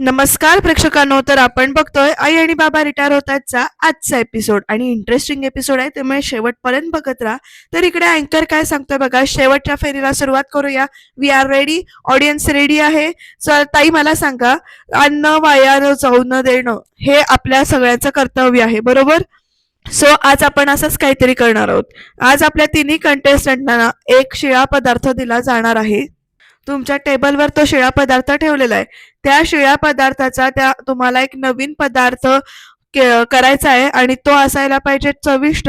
नमस्कार प्रेक्षकांनो तर आपण बघतोय आई आणि बाबा रिटायर होतातचा आजचा एपिसोड आणि इंटरेस्टिंग एपिसोड आहे त्यामुळे शेवटपर्यंत बघत राहा. तर इकडे अँकर काय सांगतोय बघा शेवटच्या फेरीला सुरुवात करूया. We are ready audience ready आहे. सर ताई मला सांगा अन्न वाया न जाऊ न देणं हे आपल्या सगळ्यांचं कर्तव्य आहे बरोबर? सो आज आपण असंच काहीतरी करणार आहोत. आज आपल्या तिन्ही कंटेस्टंटना एक शिळा पदार्थ दिला जाणार आहे. तुमच्या टेबलवर तो शिळा पदार्थ ठेवलेला आहे. त्या शिळ्या पदार्थाचा त्या तुम्हाला एक नवीन पदार्थ करायचा आहे आणि तो असायला पाहिजे चविष्ट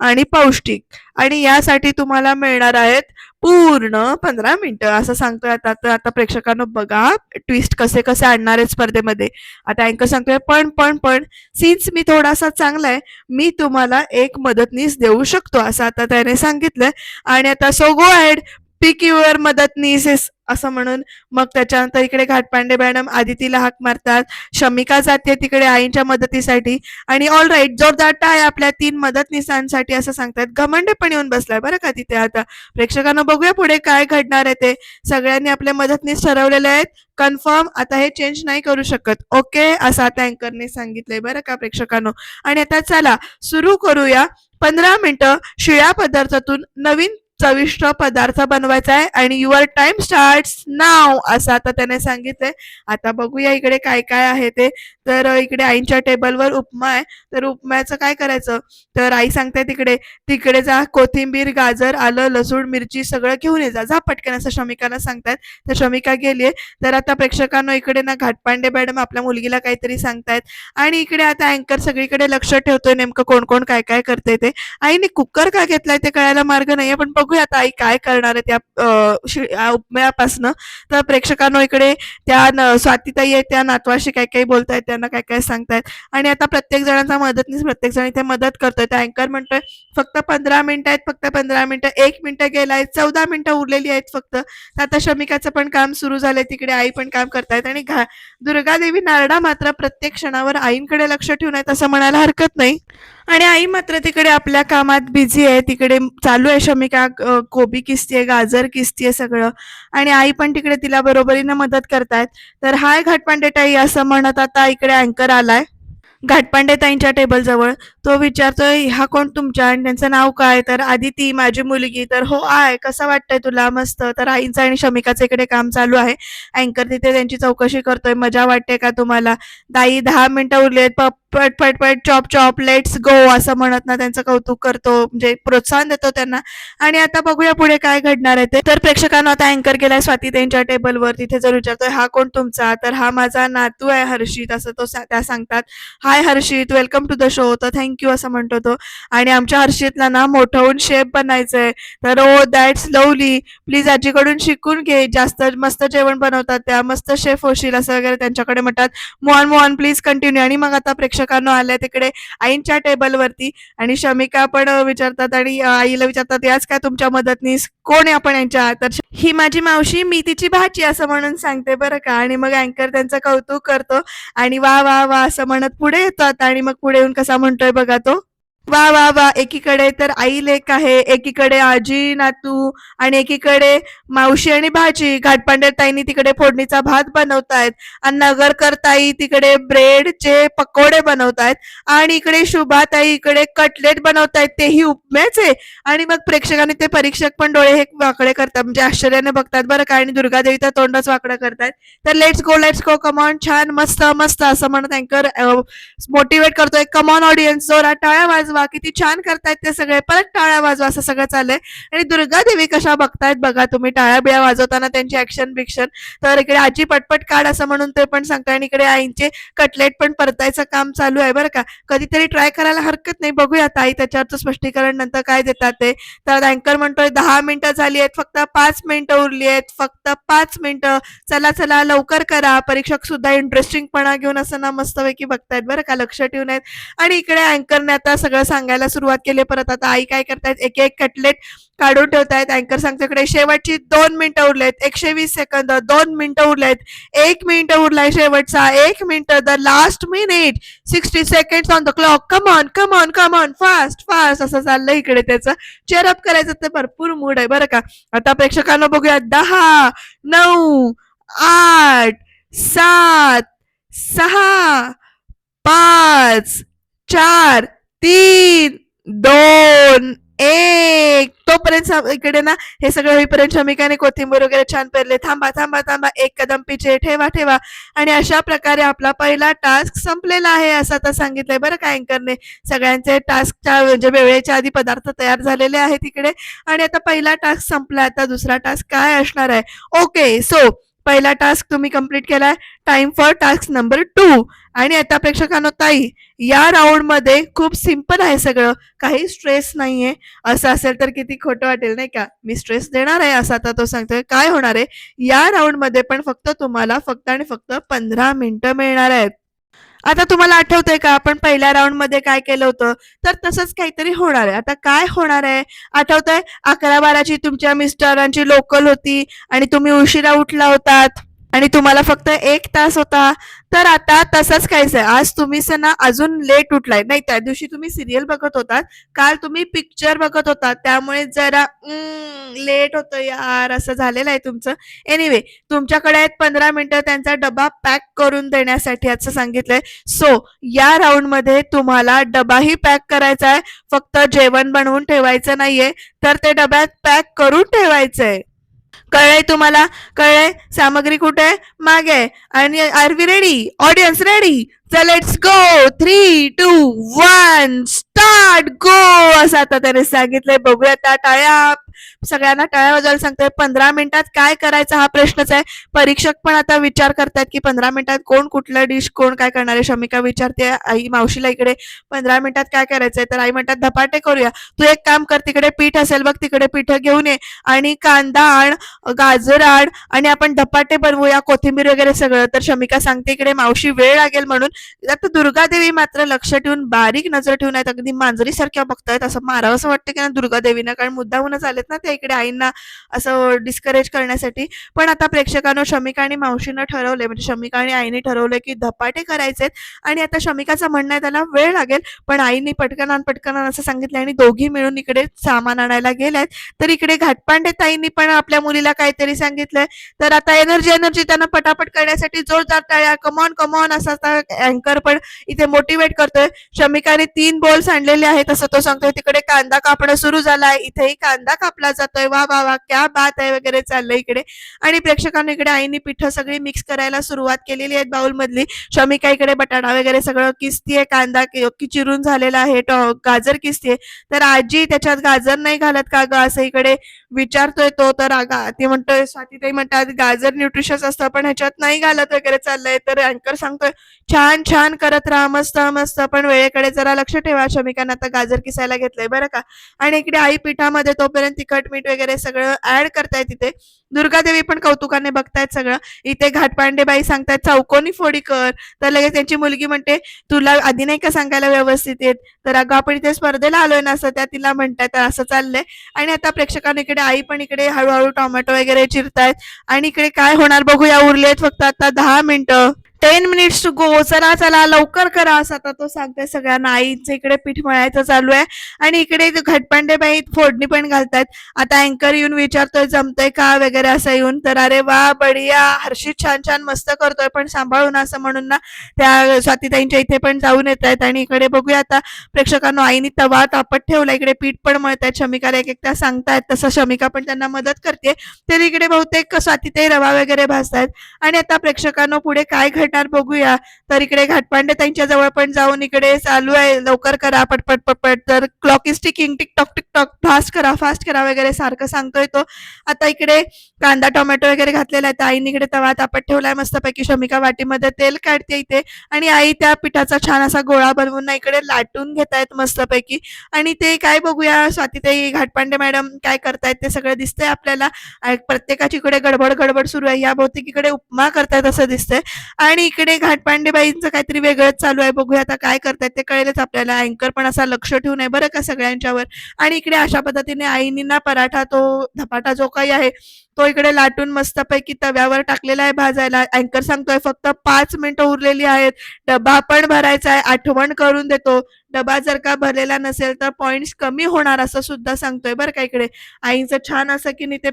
आणि पौष्टिक. आणि यासाठी तुम्हाला मिळणार आहेत पूर्ण पंधरा मिनिटं. असं सांगतोय आता तर आता प्रेक्षकांनो बघा ट्विस्ट कसे कसे आणणार आहे स्पर्धेमध्ये. आता अँकर सांगतोय पण पण पण सिन्स मी थोडासा चांगला आहे मी तुम्हाला एक मदतनीस देऊ शकतो असं आता त्याने सांगितलंय. आणि आता so go ahead pick your मदतनीस असं म्हणून मग त्याच्यानंतर इकडे घाटपांडे मॅडम आदितीला हाक मारतात. शमिका जाते तिकडे आईंच्या मदतीसाठी. आणि ऑल राईट जोरदार टाय आपल्या तीन मदतनीसांसाठी असं सांगतात. घमंडे पण येऊन बसलाय बरं का तिथे आता. प्रेक्षकांना बघूया पुढे काय घडणार आहे ते. सगळ्यांनी आपले मदतनीस ठरवलेले आहेत. कन्फर्म आता हे चेंज नाही करू शकत. ओके असं आता अँकरने सांगितलंय बरं का प्रेक्षकांनो. आणि आता चला सुरू करूया. पंधरा मिनिटं शिळ्या पदार्थातून नवीन चविष्ट पदार्थ बनवायचा आहे आणि युअर टाइम स्टार्ट नाव असं आता त्याने सांगितलंय. आता बघूया इकडे काय काय आहे ते. तर इकडे आईंच्या टेबलवर उपमा आहे. तर उपम्याचं काय करायचं? तर आई सांगते तिकडे तिकडे जा कोथिंबीर गाजर आलं लसूण मिरची सगळं घेऊन ये जा. जा पटकन असं श्रमिकांना सांगतात. तर श्रमिका गेलीये तर आता प्रेक्षकांनो इकडे ना घाटपांडे मॅडम आपल्या मुलगीला काहीतरी सांगतायत. आणि इकडे आता अँकर सगळीकडे लक्ष ठेवतोय नेमकं कोण कोण काय काय करते ते. आईने कुकर का घेतलाय ते कळायला मार्ग नाहीये. पण बघूया आता आई काय करणार आहे त्या अ, उपम्यापासनं. तर प्रेक्षकांनो इकडे त्या स्वातीताई आहेत त्या नातवाशी काय काय बोलतायत त्यांना काय काय सांगतायत. आणि आता प्रत्येक जणांचा मदतनीस प्रत्येक जण इथे मदत करतोय. त्या अँकर म्हणतोय फक्त पंधरा मिनिटं आहेत फक्त पंधरा मिनिटं. एक मिनिटं गेलाय चौदा मिनिटं उरलेली आहेत फक्त. आता शमिकाचं पण काम सुरू झालंय तिकडे आई पण काम करतायत. आणि घा दुर्गादेवी नारडा मात्र प्रत्येक क्षणावर आईंकडे लक्ष ठेवून आहेत असं म्हणायला हरकत नाही. आणि आई मात्र तिकडे आपल्या कामात बिझी आहे. तिकडे चालू आहे शमिका कोबी कोबी किसतीये गाजर किसतीये सगळं. आणि आई पण तिकडे तिला बरोबरीनं मदत करतायत. तर हाय घाटपांडे ताई असं म्हणत आता इकडे अँकर आलाय. घाटपांडे ताईंच्या टेबल जवळ तो विचारतोय हा कोण तुमच्या आणि त्यांचं नाव काय? तर आदिती माझी मुलगी. तर हो आय कसं वाटतंय तुला? मस्त. तर आईंचं आणि शमिकाचं इकडे काम चालू आहे. अँकर तिथे त्यांची चौकशी करतोय. मजा वाटते का तुम्हाला? दाई दहा मिनिटं उरली आहेत. प- पट पट पट चॉप चॉप. लेट्स गो असं म्हणत ना त्यांचं कौतुक करतो. म्हणजे प्रोत्साहन देतो त्यांना. आणि आता बघूया पुढे काय घडणार आहे ते. तर प्रेक्षकांना आता अँकर गेलाय स्वाती त्यांच्या टेबलवर. तिथे जर विचारतोय हा कोण तुमचा? तर हा माझा नातू आहे हर्षित. असं तो सा- त्या सांगतात. Hi Harshit. Welcome to the show तर थँक्यू असं म्हणतो तो. आणि आमच्या हर्षितला ना मोठं होऊन शेफ बनायचंय. तर ओ दॅट्स लवली प्लीज आजीकडून शिकून घे. जास्त मस्त जेवण बनवतात त्या. मस्त शेफ होशील असं वगैरे त्यांच्याकडे म्हणतात. मोहन मोहन प्लीज कंटिन्यू आणि मग आता प्रेक्षकांना आल्या तिकडे आईंच्या टेबलवरती आणि शमिका पण विचारतात आणि आईला विचारतात याच काय तुमच्या मदतनीस? कोण आहे आपण यांच्या? तर ही माझी मावशी मी तिची भाची असं म्हणून सांगते बरं का. आणि मग अँकर त्यांचं कौतुक करतो. आणि वा वा वा असं म्हणत पुढे येतात. आणि मग पुढे येऊन कसा म्हणतोय बघा तो. वा वा वा. एकीकडे तर आई लेक आहे एकीकडे आजी नातू आणि एकीकडे मावशी आणि भाजी घाटपांडे ताईनी तिकडे फोडणीचा भात बनवतायत. आणि नगरकर ताई तिकडे ब्रेडचे पकोडे बनवतायत. आणि इकडे शुभाताई इकडे कटलेट बनवतायत. तेही उपम्याचे. आणि मग प्रेक्षकांनी ते परीक्षक पण डोळे हे वाकडे करतात. म्हणजे आश्चर्याने बघतात बरं का. आणि दुर्गादेवी तर तोंडच वाकडं करतायत. तर let's go let's go come on छान मस्त मस्त असं म्हणत अँकर मोटिवेट करतोय. कमॉन ऑडियन्स जोरा टाळ्या वाजवा किती छान करतायत ते सगळे. परत टाळ्या वाजवा असं सगळं चाललंय. आणि दुर्गा देवी कशा बघतायत बघा तुम्ही टाळ्या बिळ्या वाजवताना त्यांची ऍक्शन बिक्शन तर इकडे आजी पटपट काढ असं म्हणून ते पण सांगताय. आणि इकडे आईंचे कटलेट पण परतायचं काम चालू आहे बरं का. कधीतरी ट्राय करायला हरकत नाही. बघूया ताई त्याच्यावरचं स्पष्टीकरण नंतर काय देतात ते. तर अँकर म्हणतोय दहा मिनिटं झाली आहेत फक्त पाच मिनिटं उरली आहेत. फक्त पाच मिनिटं. चला चला लवकर करा. परीक्षक सुद्धा इंटरेस्टिंगपणा घेऊन असं ना मस्तपैकी बघतायत बरं का. लक्ष ठेवून आहेत. आणि इकडे अँकरने आता सगळं सांगायला सुरुवात केली. परत आता आई काय करतायत? एक एक कटलेट काढून ठेवतायत. अँकर सांगतो इकडे शेवटची दोन मिनिटं उरलेत. एकशे वीस सेकंद दोन मिनिटं उरलेत. एक मिनिट उरलाय शेवटचा. एक minute the last minute sixty second on the clock come on come on come on fast fast असं चाललंय इकडे त्याचं. चेअरअप करायचं ते भरपूर मूड आहे बरं का. आता प्रेक्षकांना बघूया दहा नऊ आठ सात सहा पाच चार तीन दोन एक. तोपर्यंत इकडे ना हे सगळं होईपर्यंत शमिकाने कोथिंबीर वगैरे छान पेरले. थांबा थांबा थांबा. एक कदम पिचे ठेवा ठेवा. आणि अशा प्रकारे आपला पहिला टास्क संपलेला आहे असं आता सांगितलंय बरं का अँकरने सगळ्यांचे टास्कच्या म्हणजे वेळेच्या आधी पदार्थ तयार झालेले आहेत इकडे. आणि आता पहिला टास्क संपला आता दुसरा टास्क काय असणार आहे? ओके सो पहिला टास्क तुम्ही कंप्लीट केलाय. Time for task number two आणि आता प्रेक्षकांनो ताई या राऊंडमध्ये खूप सिंपल आहे सगळं. काही स्ट्रेस नाहीये. असं असेल तर किती खोटं वाटेल नाही का? मी स्ट्रेस देणार आहे असं आता तो सांगतोय. काय होणार आहे? या राऊंडमध्ये पण फक्त तुम्हाला फक्त आणि फक्त पंधरा मिनिटं मिळणार आहेत. आता तुम्हाला आठवतंय का? आपण पहिल्या राऊंडमध्ये काय केलं होतं? तर तसंच काहीतरी होणार आहे. आता काय होणार आहे? आठवतंय? अकरा बाराची तुमच्या मिस्टरांची लोकल होती आणि तुम्ही उशिरा उठला होतात आणि तुम्हाला फक्त एक तास होता. तर आता तसंच काहीच आहे. आज तुम्ही स ना अजून लेट उठलाय. नाही त्या दिवशी तुम्ही सिरियल बघत होतात. काल तुम्ही पिक्चर बघत होतात. त्यामुळे जरा लेट होतं यार असं झालेलं आहे तुमचं. एनिवे तुमच्याकडे आहेत पंधरा मिनिटं त्यांचा डबा पॅक करून देण्यासाठी असं सांगितलंय. सो या राऊंडमध्ये तुम्हाला डबाही पॅक करायचा आहे. फक्त जेवण बनवून ठेवायचं नाहीये. तर ते डब्यात पॅक करून ठेवायचंय. कळलंय तुम्हाला? कळलंय? सामग्री कुठे? आहे? मागे आणि are we ready audience ready चल let's go three two one start go असं आता त्याने सांगितलंय. बघूया त्या टाळ्या सगळ्यांना टाळ्या वाजवायला सांगतोय पंधरा मिनिटात काय करायचं हा प्रश्नच आहे. परीक्षक पण आता विचार करतायत की पंधरा मिनिटात कोण कुठलं डिश कोण काय करणार आहे. शमिका विचारते आई मावशीला इकडे पंधरा मिनिटात काय करायचंय? तर आई म्हणतात धपाटे करूया. तू एक काम कर तिकडे पीठ असेल बघ तिकडे पीठ घेऊन ये आणि कांदा आण गाजर आण आणि आपण धपाटे बनवूया कोथिंबीर वगैरे सगळं. तर शमिका सांगते इकडे मावशी वेळ लागेल म्हणून. आता दुर्गादेवी मात्र लक्ष ठेवून बारीक नजर ठेवून आहेत. अगदी मांजरीसारख्या बघतायत. असं मारावं असं वाटतं की ना दुर्गादेवीनं कारण मुद्दाहूनच आलेत ना त्या इकडे आईंना असं डिस्करेज करण्यासाठी. पण आता प्रेक्षकांनो शमिका आणि मावशीनं ठरवलंय म्हणजे शमिका आणि आईने ठरवलंय की धपाटे करायचेत आणि आता शमिकाचं म्हणणं आहे त्याला वेळ लागेल. पण आईने पटकन आण पटकन असं सांगितलं आणि दोघी मिळून इकडे सामान आणायला गेल्यात. तर इकडे घाटपांडे ताईंनी पण आपल्या मुलीला काहीतरी सांगितलंय. तर आता एनर्जी एनर्जी त्यांना पटापट करण्यासाठी जोरदार टाळ्या कमॉन कमॉन असा आता अँकर पण इथे मोटिवेट करतोय. शमिकाने तीन बॉल्स आणलेले आहेत असं तो सांगतोय. तिकडे कांदा कापणं सुरू झालाय. इथेही कांदा कापला जातोय वा वा वा क्या बात आहे वगैरे चाललंय इकडे. आणि प्रेक्षकांनी इकडे आईने पिठं सगळी मिक्स करायला सुरुवात केलेली आहे बाउल मधली शमिका इकडे बटाटा वगैरे सगळं किसतीये कांदा कि चिरून झालेला आहे गाजर किसतीये तर आजी त्याच्यात गाजर नाही घालत का ग? असं इकडे विचारतोय तो तर आगा ती म्हणतोय स्वातीताई म्हणतात गाजर न्यूट्रिशियस असतं पण ह्याच्यात नाही घालत वगैरे चाललंय. तर अँकर सांगतोय छान छान करत राहा मस्त मस्त. पण वेळेकडे जरा लक्ष ठेवा शमिकांना आता गाजर किसायला घेतलंय बरं का? आणि इकडे आई पिठामध्ये तोपर्यंत तिखट मीठ वगैरे सगळं ऍड करतायत तिथे. दुर्गादेवी पण कौतुकाने बघतायत सगळं. इथे घाटपांडेबाई सांगतायत चौकोनी फोडी कर. तर लगेच त्यांची मुलगी म्हणते तुला आधी नाही का सांगायला व्यवस्थित येत? तर अगं आपण इथे स्पर्धेला आलोय ना असं. त्या तिला म्हणतायत तर असं चाललंय. आणि आता प्रेक्षकांना इकडे आई पण इकडे हळूहळू टोमॅटो वगैरे चिरतायत. आणि इकडे काय होणार बघूया उरलेत फक्त आता दहा मिनिटं. टेन मिनिट्स टू गो चला चला लवकर करा असं. आता तो सांगतोय सगळ्यांना आईचं इकडे पीठ मळायचं चालू आहे आणि इकडे घटपांडे बाई फोडणी पण घालतायत. आता अँकर येऊन विचारतोय जमतय का? वगैरे असं येऊन. तर अरे वा बढिया. हर्षित छान छान मस्त करतोय पण सांभाळून असं म्हणून ना. त्या स्वातीताईंच्या इथे पण जाऊन येत आहेत आणि इकडे बघूया आता. प्रेक्षकांना आईनी तवा तापत ठेवला. इकडे पीठ पण मळतायत. शमिकाला एक एकदा सांगतायत. तसं शमिका पण त्यांना मदत करते. तर इकडे बहुतेक स्वातीताई रवा वगैरे भासतायत आणि आता प्रेक्षकांनो पुढे काय घडणार बघूया. तर इकडे घाटपांडे त्यांच्या जवळ पण जाऊन इकडे चालू आहे. लवकर करा पटपट पटपट. तर clock is ticking tick tock tick tock fast करा फास्ट करा वगैरे सारखं सांगतोय तो. आता इकडे कांदा टोमॅटो वगैरे घातलेला आहे. तर आईने इकडे तवा तापत ठेवलाय. मस्तपैकी शमिका वाटीमध्ये तेल काढते इथे. आणि आई त्या पिठाचा छान असा गोळा बनवून ना इकडे लाटून घेत आहेत मस्तपैकी. आणि ते काय बघूया स्वातीताई घाटपांडे मॅडम काय करतायत ते सगळं दिसतंय आपल्याला. प्रत्येकाची इकडे गडबड गडबड सुरू आहे. या बहुतेक इकडे उपमा करतायत असं दिसतंय. आणि इकडे घाटपांडेबाईंचं काहीतरी वेगळंच चालू आहे. बघूया आता काय करतायत. ते कळेलच आपल्याला. अँकर पण असा लक्ष ठेवून आहे बरं का सगळ्यांच्यावर. आणि इकडे अशा पद्धतीने आईनीना पराठा तो धपाटा जो काही आहे तो इकडे लाटून मस्तपैकी तव्यावर टाकलेला आहे भाजायला. अँकर सांगतोय फक्त पाच मिनिटं उरलेली आहेत. डबा पण भरायचा आहे. आठवण करून देतो. डबा जर का भरलेला नसेल तर पॉइंट्स कमी होणार असं सुद्धा सांगतोय बरं का इकडे. आईचं छान असं की नाही ते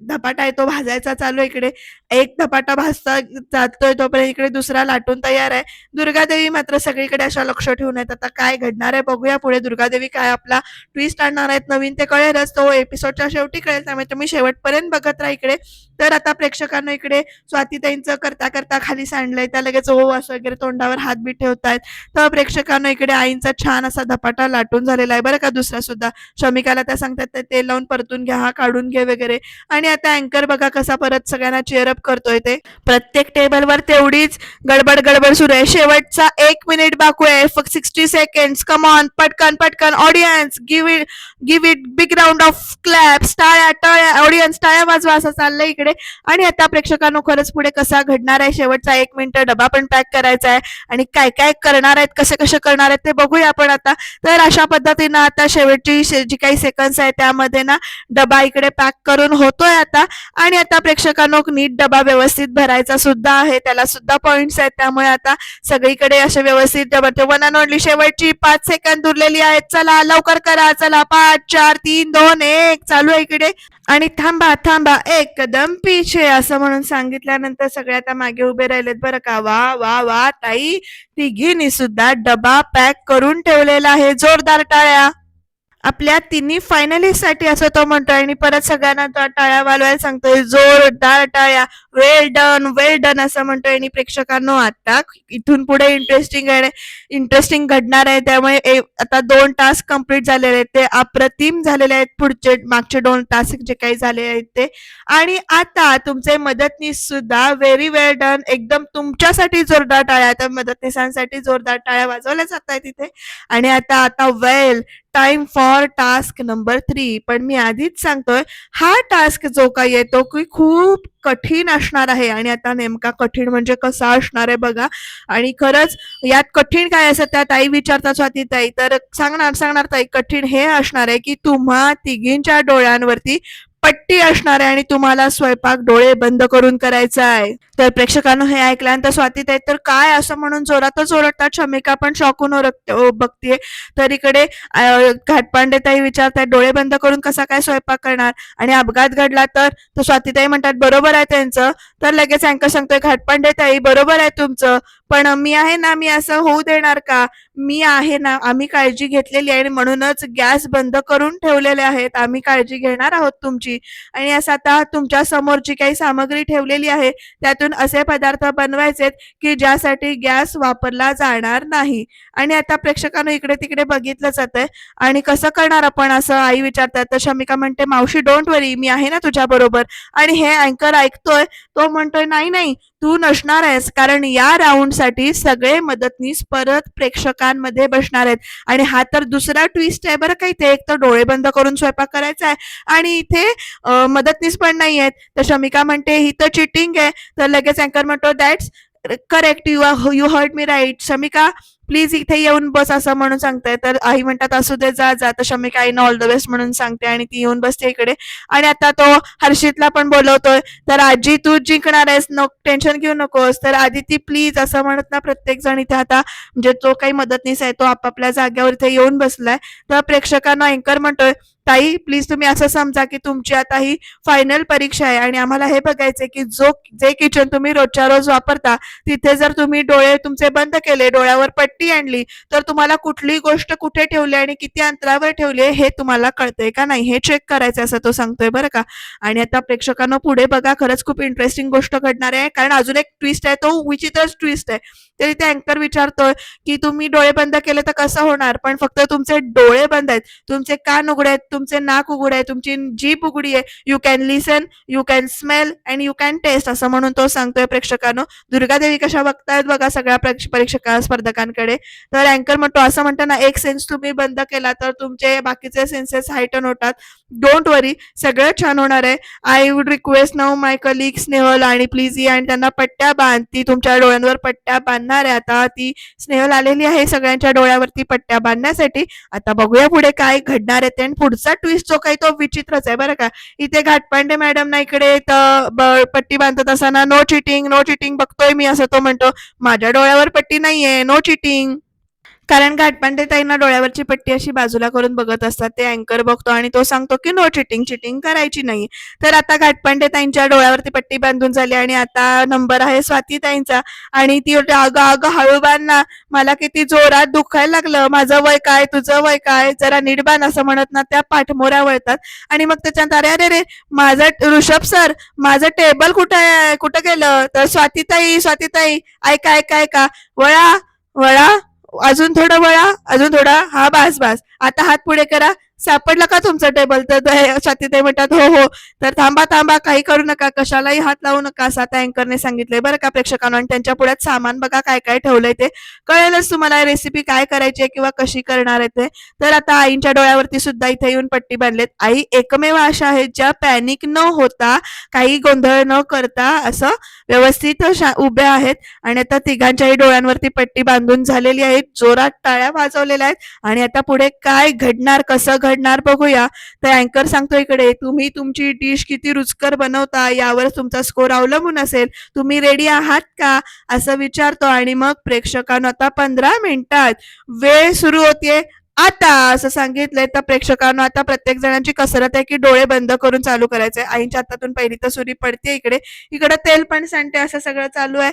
धपाटा आहे तो भाजायचा चालू आहे इकडे. एक धपाटा भाजता जातोय तोपर्यंत इकडे दुसरा लाटून तयार आहे. दुर्गादेवी मात्र सगळीकडे अशा लक्ष ठेवून आहेत. आता काय घडणार आहे बघूया पुढे दुर्गादेवी काय आपला ट्विस्ट आणणार आहेत. नवीन ते कळेलच. तो एपिसोडच्या शेवटी कळेल. त्यामुळे तुम्ही शेवटपर्यंत बघत राहा इकडे. तर आता प्रेक्षकांना इकडे स्वातीताईंचं करता करता खाली सांडलंय. त्या लगेच ओ असं वगैरे तोंडावर हात बी ठेवतायत तर प्रेक्षकांना इकडे आईंचा छान असा धपाटा लाटून झालेला आहे. बरं का दुसरा सुद्धा. शमिकाला त्या सांगतात ते तेल लावून परतून घ्या हा काढून घे वगैरे. आणि आता अँकर बघा कसा परत सगळ्यांना चेअरअप करतोय ते. प्रत्येक टेबलवर तेवढीच गडबड गडबड सुरू आहे. शेवटचा एक मिनिट बाकू आहे. फक्त सिक्स्टी सेकंड कम ऑन पटकन पटकन. Audience give it give it big round of claps टाळ्या टाळ्या. ऑडियन्स टाळ्या वाजवा असं चाललंय इकडे. आणि आता प्रेक्षकांनो खरंच पुढे कसा घडणार आहे? शेवटचा एक मिनिट डबा पण पॅक करायचा आहे. आणि काय काय करणार आहेत? कसे कसे करणार आहेत? ते बघूया आपण आता. तर अशा पद्धतीनं आता शेवटची जी काही सेकंड्स आहे त्यामध्ये ना डबा इकडे पॅक करून होतोय. आता. आणि आता प्रेक्षकांनो नीट डबा व्यवस्थित भरायचा सुद्धा आहे. त्याला सुद्धा पॉइंट्स आहेत. त्यामुळे आता सगळीकडे असे व्यवस्थित डबा ते वन अँड ओनली शेवटची पाच सेकंद उरलेली आहेत. चला लवकर करा. चला पाच चार तीन दोन एक. चालू आहे इकडे. आणि थांबा थांबा. एक कदम पिछे असं म्हणून सांगितल्यानंतर सगळे आता मागे उभे राहिलेत बरं का. वा वा वा ताई. तिघींनी सुद्धा डबा पॅक करून ठेवलेला आहे. जोरदार टाळ्या. आपल्या तिन्ही फायनलिस्टसाठी असं तो म्हणतोय आणि परत सगळ्यांना तो टाळ्या वाजवायला सांगतोय जोरदार टाळ्या. वेल डन वेल डन असं म्हणतोय आणि प्रेक्षकांनो आता इथून पुढे इंटरेस्टिंग आहे इंटरेस्टिंग घडणार आहे. त्यामुळे ए- आता दोन टास्क कंप्लीट झालेले आहेत. ते अप्रतिम झालेले आहेत. पुढचे मागचे दोन टास्क जे काही झाले आहेत ते. आणि आता तुमचे मदतनीस सुद्धा व्हेरी वेल डन एकदम तुमच्यासाठी जोरदार टाळ्या. तर मदतनीसांसाठी जोरदार टाळ्या वाजवल्या जात आहेत तिथे आणि आता आता well time for task number three पण मी आधीच सांगतोय हा टास्क जो काही येतो की खूप कठीण असणार आहे आणि आता नेमका कठीण म्हणजे कसा असणार आहे बघा. आणि खरंच यात कठीण काय असं त्या ताई विचारता स्वाती ताई. तर सांगणार सांगणार ताई कठीण हे असणार आहे की तुम्हा तिघींच्या डोळ्यांवरती पट्टी असणार आहे आणि तुम्हाला स्वयंपाक डोळे बंद करून करायचा आहे. तर प्रेक्षकांनो हे ऐकल्यानंतर स्वाती ताई तर काय असं म्हणून जोरातच ओरडतात? शमिका पण शॉकून ओरडते बघतीये. तर इकडे घाटपांडे ताई विचारतायत डोळे बंद करून कसा काय स्वयंपाक करणार? आणि अपघात घडला तर तर स्वातीताई म्हणतात बरोबर आहे त्यांचं. तर लगेच अँकर सांगतोय घाटपांडे ताई बरोबर आहे तुमचं. पण मी आहे ना मी असं होऊ देणार का? मी आहे ना आम्ही काळजी घेतलेली आहे आणि म्हणूनच गॅस बंद करून ठेवलेले आहेत. आम्ही काळजी घेणार आहोत तुमची. आणि असं आता तुमच्यासमोर जी काही सामग्री ठेवलेली आहे त्यातून असे पदार्थ बनवायचेत की ज्यासाठी गॅस वापरला जाणार नाही. आणि आता प्रेक्षकांना इकडे तिकडे बघितलं जातंय. आणि कसं करणार आपण असं आई विचारतात. तर शमिका म्हणते मावशी डोंट वरी मी आहे ना तुझ्या बरोबर. आणि हे अँकर ऐकतोय. तो म्हणतोय नाही नाही तू नसणार आहेस कारण या राऊंडसाठी सगळे मदतनीस परत प्रेक्षकांमध्ये बसणार आहेत. आणि हा तर दुसरा ट्विस्ट आहे बरं काही ते एक तर डोळे बंद करून स्वयंपाक करायचा आहे. आणि इथे मदतनीस पण नाही आहेत तर शमिका म्हणते ही तर चिटिंग आहे. तर लगेच अँकर म्हणतो that's correct you you hurt me right Shamika please इथे येऊन बस असं म्हणून सांगताय. तर आई म्हणतात असू दे जा जा. तर शमिका आईनं ऑल द बेस्ट म्हणून सांगते आणि ती येऊन बसते इकडे. आणि आता तो हर्षितला पण बोलवतोय. तर आजी तू जिंकणार आहेस नो टेन्शन घेऊ नकोस. तर आदिती प्लीज असं म्हणत ना प्रत्येक जण इथे आता. म्हणजे जो काही मदतनीस आहे तो आपापल्या जाग्यावर इथे येऊन बसलाय. तर प्रेक्षकांना अँकर म्हणतोय ताई प्लीज तुम्ही असं समजा की तुमची आता ही फायनल परीक्षा आहे आणि आम्हाला हे बघायचंय की जो जे किचन तुम्ही रोजच्या रोज वापरता तिथे जर तुम्ही डोळे तुमचे बंद केले डोळ्यावर पट्टी आणली तर तुम्हाला कुठली गोष्ट कुठे ठेवली आणि किती अंतरावर ठेवली आहे हे तुम्हाला कळतंय का नाही? हे चेक करायचं असं तो सांगतोय बरं का. आणि आता प्रेक्षकांना पुढे बघा खरंच खूप इंटरेस्टिंग गोष्ट घडणार आहे कारण अजून एक ट्विस्ट आहे तो विचित्रच ट्विस्ट आहे. तरी ते अँकर विचारतोय की तुम्ही डोळे बंद केले तर कसं होणार? पण फक्त तुमचे डोळे बंद आहेत. तुमचे कान उघडे आहेत तुमचे नाक उघडे आहे तुमची जीभ उघडी आहे. You can listen you can smell and you can taste असं म्हणून तो सांगतोय प्रेक्षकांनो. दुर्गादेवी कशा बघतायत बघा सगळ्या प्रेक्ष- परीक्षका स्पर्धकांकडे. तर अँकर म्हणतो असं म्हणतो ना एक सेन्स तुम्ही बंद केला तर तुमचे बाकीचे सेन्सेस हायटन होतात. डोंट वरी सगळं छान होणार आहे. I would request now my colleagues Snehal आणि प्लीज आणि त्यांना पट्ट्या बांध. ती तुमच्या डोळ्यांवर पट्ट्या बांध बांधणार आहे. आता ती स्नेहल आलेली आहे सगळ्यांच्या डोळ्यावरती पट्ट्या बांधण्यासाठी. आता बघूया पुढे काय घडणार आहे. ते आणि पुढचा ट्विस्ट जो काही तो विचित्रच आहे बरं का. इथे घाटपांडे मॅडम ना इकडे पट्टी बांधत असताना नो चिटिंग नो चिटिंग बघतोय मी असं तो म्हणतो. माझ्या डोळ्यावर पट्टी नाहीये. नो चिटिंग कारण घाटपांडे ताईंना डोळ्यावरची पट्टी अशी बाजूला करून बघत असतात. ते अँकर बघतो आणि तो सांगतो की नो चिटिंग चिटिंग करायची नाही. तर आता घाटपांडे ताईंच्या डोळ्यावरती पट्टी बांधून झाली आणि आता नंबर आहे स्वाती ताईंचा. आणि ती अगं अगं हळूबांना मला किती जोरात दुखायला लागलं. माझं वय काय? तुझं वय काय? जरा निडबान असं म्हणत ना त्या पाठमोऱ्या वळतात. आणि मग त्याच्यात अरे अरे रे माझं ऋषभ सर माझं टेबल कुठं कुठं गेलं? तर स्वातीताई स्वातीताई ऐका ऐका ऐका. वळा वळा. अजून थोडं वळा अजून थोडा हा बास बास. आता हात पुढे करा. सापडला का तुमचं टेबल तर ते म्हणतात हो हो. तर थांबा थांबा काही करू नका कशालाही हात लावू नका असं आता अँकरने सांगितलंय बरं का प्रेक्षकांना. आणि त्यांच्या पुढ्यात सामान बघा काय काय ठेवलंय ते. कळेलच तुम्हाला रेसिपी काय करायची आहे किंवा कशी करणार आहे ते. तर आता आईंच्या डोळ्यावरती सुद्धा इथे येऊन पट्टी बांधलेत. आई एकमेव अशा आहेत ज्या पॅनिक न होता काही गोंधळ न करता असं व्यवस्थित उभ्या आहेत. आणि आता तिघांच्याही डोळ्यांवरती पट्टी बांधून झालेली आहे जोरात टाळ्या वाजवलेल्या आहेत. आणि आता पुढे काय घडणार कसं घडणार बघूया. तर अँकर सांगतो इकडे तुम्ही तुमची डिश किती रुचकर बनवता यावर तुमचा स्कोर अवलंबून असेल. तुम्ही रेडी आहात का? असं विचारतो आणि मग प्रेक्षकांना आता पंधरा मिनिटात वेळ सुरू होते आता असं सांगितलंय तर प्रेक्षकांना आता प्रत्येक जणांची कसरत आहे की डोळे बंद करून चालू करायचंय. आईच्या हातातून पहिली तर सुरी पडते इकडे. इकडे तेल पण सांडते असं सगळं चालू आहे.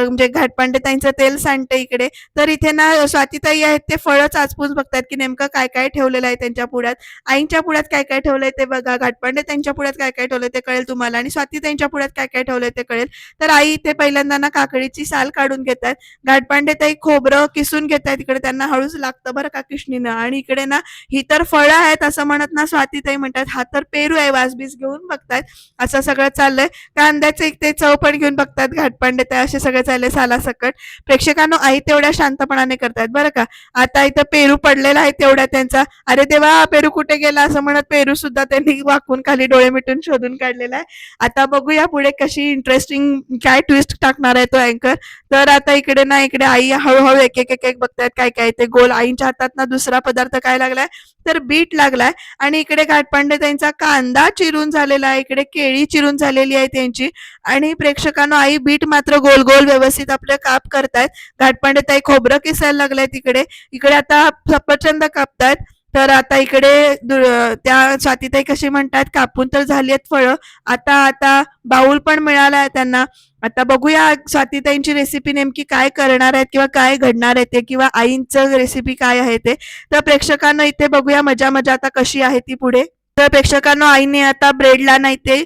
म्हणजे घाटपांडे ताईंचं तेल सांडते इकडे. तर इथे ना स्वातीताई आहेत ते फळं चाचपून बघतात की नेमकं काय काय ठेवलेलं आहे त्यांच्या पुढ्यात. आईंच्या पुढ्यात काय काय ठेवलंय ते बघा. घाटपांडे त्यांच्या पुढ्यात काय काय ठेवलंय ते कळेल तुम्हाला. आणि स्वातीताईंच्या पुढ्यात काय काय ठेवलंय ते कळेल. तर आई इथे पहिल्यांदा ना काकडीची साल काढून घेतात घाटपांडे ताई खोबरं किसून घेतात इकडे त्यांना हळूच लागतं बरं का किशनीनं आणि इकडे ना ही तर फळं आहेत असं म्हणत ना स्वातीताई म्हणतात. हा तर पेरू आहे वासबीस घेऊन बघतायत असं सगळं चाललंय. कांद्याचे एक ते चव पण घेऊन बघतात घाटपांडे. ते असे सगळे चालले सालासकट. प्रेक्षकांनो आई तेवढ्या शांतपणाने करतायत बरं का? आता इथं पेरू पडलेला आहे तेवढ्या त्यांचा. अरे देवा पेरू कुठे गेला? असं म्हणत पेरू सुद्धा त्यांनी वाकून खाली डोळे मिटून शोधून काढलेला आहे. आता बघूया पुढे कशी इंटरेस्टिंग काय ट्विस्ट टाकणार आहे तो अँकर तर आता इकडे ना इकडे आई हळूहळू एक एक एक बघतायत काय काय ते. गोल आईच्या हातात ना दुसरं पदार्थ काय लागलाय? तर बीट लागलाय. आणि इकडे घाटपांडे त्यांचा कांदा चिरून झालेला आहे. इकडे केळी चिरून झालेली आहे त्यांची. आणि प्रेक्षकांना आई बीट मात्र गोल गोल व्यवस्थित आपले काप करतायत. घाटपांडे ताई खोबरं किसायला लागलाय तिकडे इकडे आता सफरचंद कापतायत. तर आता इकडे त्या स्वातीताई कशी म्हणतात कापून तर झाली आहेत फळं. आता आता बाऊल पण मिळाला आहे त्यांना. आता बघूया स्वातीताईंची रेसिपी नेमकी काय करणार आहेत किंवा काय घडणार आहे ते किंवा आईंचं रेसिपी काय आहे ते. तर प्रेक्षकांना इथे बघूया मजा मजा आता कशी आहे ती पुढे. तर प्रेक्षकांना आईने आता ब्रेडला नाही ते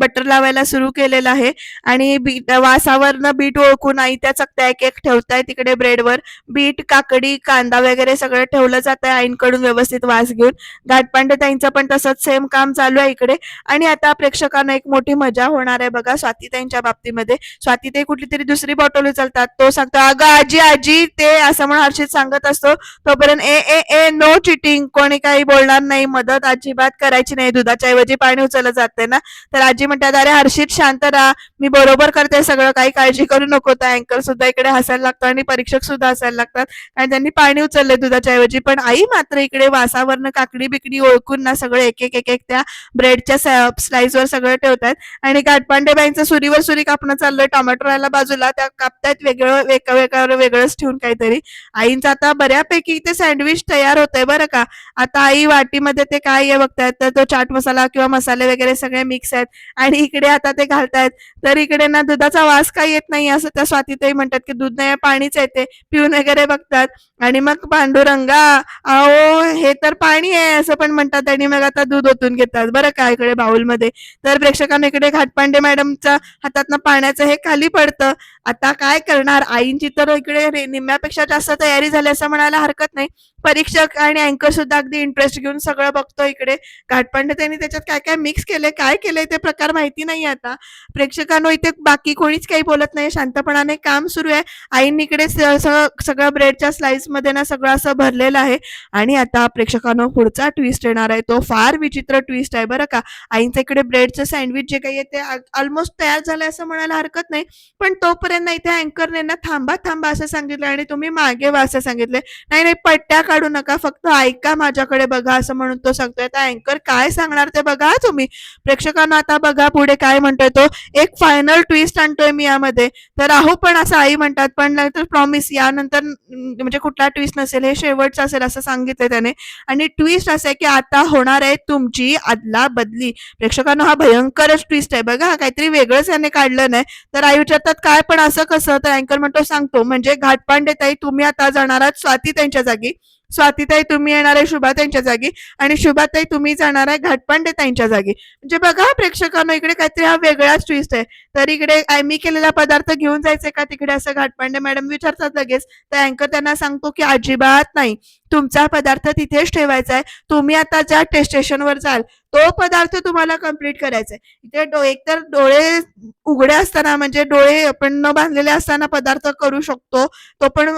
बटर लावायला सुरू केलेलं आहे. आणि बीट वासावरनं बीट ओळखून आई त्या चकत्या एक एक ठेवताय तिकडे ब्रेडवर बीट काकडी कांदा वगैरे सगळं ठेवलं जात आहे आईंकडून व्यवस्थित वास घेऊन. घाटपांडे ताईंचं पण तसंच सेम काम चालू आहे इकडे. आणि आता प्रेक्षकांना एक मोठी मजा होणार आहे बघा स्वातीताईंच्या बाबतीमध्ये. स्वातीताई कुठली तरी दुसरी बॉटल उचलतात. तो सांगतो अगं आजी आजी ते असं म्हणून हर्षित सांगत असतो. तोपर्यंत ए ए ए नो चिटिंग कोणी काही बोलणार नाही मदत अजिबात करायची नाही. दुधाच्या ऐवजी पाणी उचललं जाते ना? तर आजी म्हणतात अरे हर्षित शांत राहा. मी बरोबर करते सगळं. काही काळजी करू नको. त्या अँकर सुद्धा इकडे हसायला लागतो आणि परीक्षक सुद्धा हसायला लागतात. आणि त्यांनी पाणी उचलले दुधाच्या ऐवजी. पण आई मात्र इकडे वासावरनं काकडी बिकडी ओळखून ना सगळं एक एक एक एक त्या ब्रेडच्या स्लाइसवर सगळं ठेवतात. आणि गाठपांडे बाईंचं सुरीवर सुरी कापणं चाललंय टोमॅटो राहायला बाजूला. त्या कापतायत वेगळं वेगळं वेगळं वेगळंच ठेवून काहीतरी. आईंचं आता बऱ्यापैकी ते सँडविच तयार होतंय बरं का? आता आई वाटीमध्ये ते काय आहे बघतायत? तर तो चाट मसाला किंवा मसाले वगैरे सगळे मिक्स आहेत. आणि इकडे आता ते घालतायत. तर इकडे ना दुधाचा वास काही येत नाही असं त्या स्वातीतही म्हणतात की दूध नाही पाणीच येते पिऊन वगैरे बघतात. आणि मग पांडुरंगा अहो हे तर पाणी आहे असं पण म्हणतात. आणि मग आता दूध ओतून घेतात. बरं का इकडे बाउलमध्ये तर प्रेक्षकांना इकडे घाटपांडे मॅडमच्या हातातनं पाण्याचं हे खाली पडतं. आता काय करणार? आईंची तर इकडे रे- निम्म्यापेक्षा जास्त तयारी झाली असं म्हणायला हरकत नाही. परीक्षक आणि अँकर सुद्धा अगदी इंटरेस्ट घेऊन सगळं बघतो इकडे. घाटपांडे त्यांनी त्याच्यात काय काय मिक्स केलंय काय केलंय ते प्रकार माहिती नाही आता. प्रेक्षकांनो इथे बाकी कोणीच काही बोलत नाही. शांतपणाने काम सुरू आहे. आईंनी इकडे सगळं ब्रेडच्या स्लाइसमध्ये ना सगळं असं भरलेलं आहे. आणि आता प्रेक्षकांनो पुढचा ट्विस्ट येणार आहे. तो फार विचित्र ट्विस्ट आहे बरं का. आईंच्या इकडे ब्रेडचं सँडविच जे काही आहे ते ऑलमोस्ट तयार झालंय असं म्हणायला हरकत नाही. पण तोपर्यंत इथे अँकरने ना थांबा थांबा असं सांगितलं आणि तुम्ही मागे वा असं सांगितले नाही नाही पट्ट्या काढू नका. फक्त ऐका माझ्याकडे बघा असं म्हणून तो सांगतोय आता अँकर काय सांगणार ते बघा तुम्ही. प्रेक्षकांना आता बघा पुढे काय म्हणतोय तो. एक फायनल ट्विस्ट आणतोय मी यामध्ये. तर राहू पण असं आई म्हणतात पण नंतर प्रॉमिस यानंतर म्हणजे कुठला ट्विस्ट नसेल हे शेवटचं असेल असं सांगितलंय त्याने. आणि ट्विस्ट असं आहे की आता होणार आहे तुमची आदला बदली. प्रेक्षकांना हा भयंकरच ट्विस्ट आहे. बघा काहीतरी वेगळंच याने काढलं नाही. तर आई विचारतात काय पण असं कसं? तर अँकर म्हणतो सांगतो. म्हणजे घाटपांडे ताई तुम्ही आता जाणार आहात स्वाती त्यांच्या जागी. स्वातीताई तुम्ही येणार आहे शुभा त्यांच्या जागी आणि शुभाताई तुम्ही जाणार आहे घाटपांडे ताईंच्या जागी. म्हणजे बघा प्रेक्षकांना इकडे काहीतरी हा वेगळाच ट्विस्ट आहे. तर इकडे आय- मी केलेला पदार्थ घेऊन जायचे का तिकडे? असं घाटपांडे मॅडम विचारतात लगेच. तर अँकर त्यांना सांगतो की अजिबात नाही. तुमचा पदार्थ तिथेच ठेवायचा आहे. तुम्ही आता ज्या टेस्ट स्टेशनवर जाल तो पदार्थ तुम्हाला कंप्लीट करायचा आहे. इथे एक एकतर डोळे उघडे असताना म्हणजे डोळे आपण न बांधलेले असताना पदार्थ करू शकतो. तो पण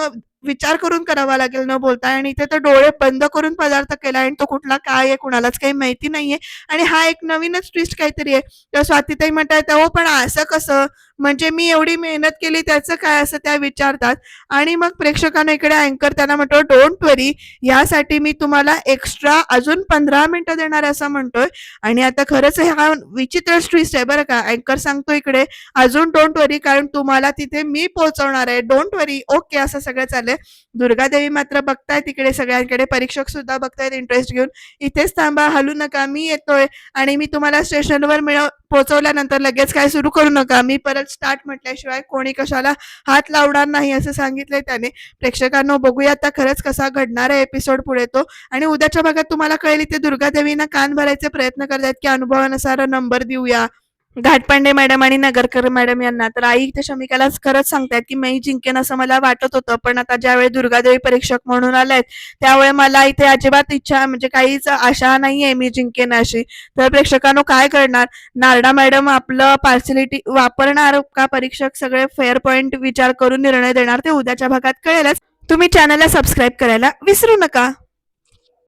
विचार करून करावा लागेल न बोलता. आणि इथे तर डोळे बंद करून पदार्थ केला आणि तो कुठला काय आहे कुणालाच काही माहिती नाहीये. आणि हा एक नवीनच ट्विस्ट काहीतरी आहे. तर स्वातीताई म्हणताय हो पण असं कसं? म्हणजे मी एवढी मेहनत केली त्याचं काय असं त्या विचारतात. आणि मग प्रेक्षकांना इकडे अँकर त्यांना म्हणतो डोंट वरी यासाठी मी तुम्हाला एक्स्ट्रा अजून पंधरा मिनिटं देणार असं म्हणतोय. आणि आता खरंच हे हा विचित्र ट्विस्ट आहे बरं का. अँकर सांगतो इकडे अजून डोंट वरी कारण तुम्हाला तिथे मी पोहोचवणार आहे. डोंट वरी ओके असं सगळं चाललंय. दुर्गादेवी मात्र बघताय तिकडे सगळ्यांकडे परीक्षक सुद्धा बघतायत इंटरेस्ट घेऊन. इथेच थांबा हलू नका मी येतोय आणि मी तुम्हाला स्टेशनवर मिळव पोहोचवल्यानंतर लगेच काय सुरू करू नका. मी परत स्टार्ट म्हटल्याशिवाय कोणी कशाला हात लावणार नाही असं सांगितलंय त्याने. प्रेक्षकांनो बघूया आता खरंच कसा घडणार आहे एपिसोड पुढे तो. आणि उद्याच्या भागात तुम्हाला कळेल ते दुर्गादेवीनं कान भरायचे प्रयत्न करतात की अनुभवानुसार नंबर देऊया. घाटपांडे मॅडम आणि नगरकर मॅडम यांना. तर आई इथे शमिकाला खरंच सांगतायत की मी जिंकेन असं मला वाटत होतं पण आता ज्यावेळी दुर्गादेवी परीक्षक म्हणून आलायत त्यावेळी मला इथे अजिबात इच्छा म्हणजे काहीच आशा नाहीये मी जिंकेन अशी तर प्रेक्षकांनो काय करणार? नारडा मॅडम आपलं पार्सिलिटी वापरणार का? परीक्षक सगळे फेअर पॉइंट विचार करून निर्णय देणार ते उद्याच्या भागात कळेलच. तुम्ही चॅनलला सबस्क्राईब करायला विसरू नका.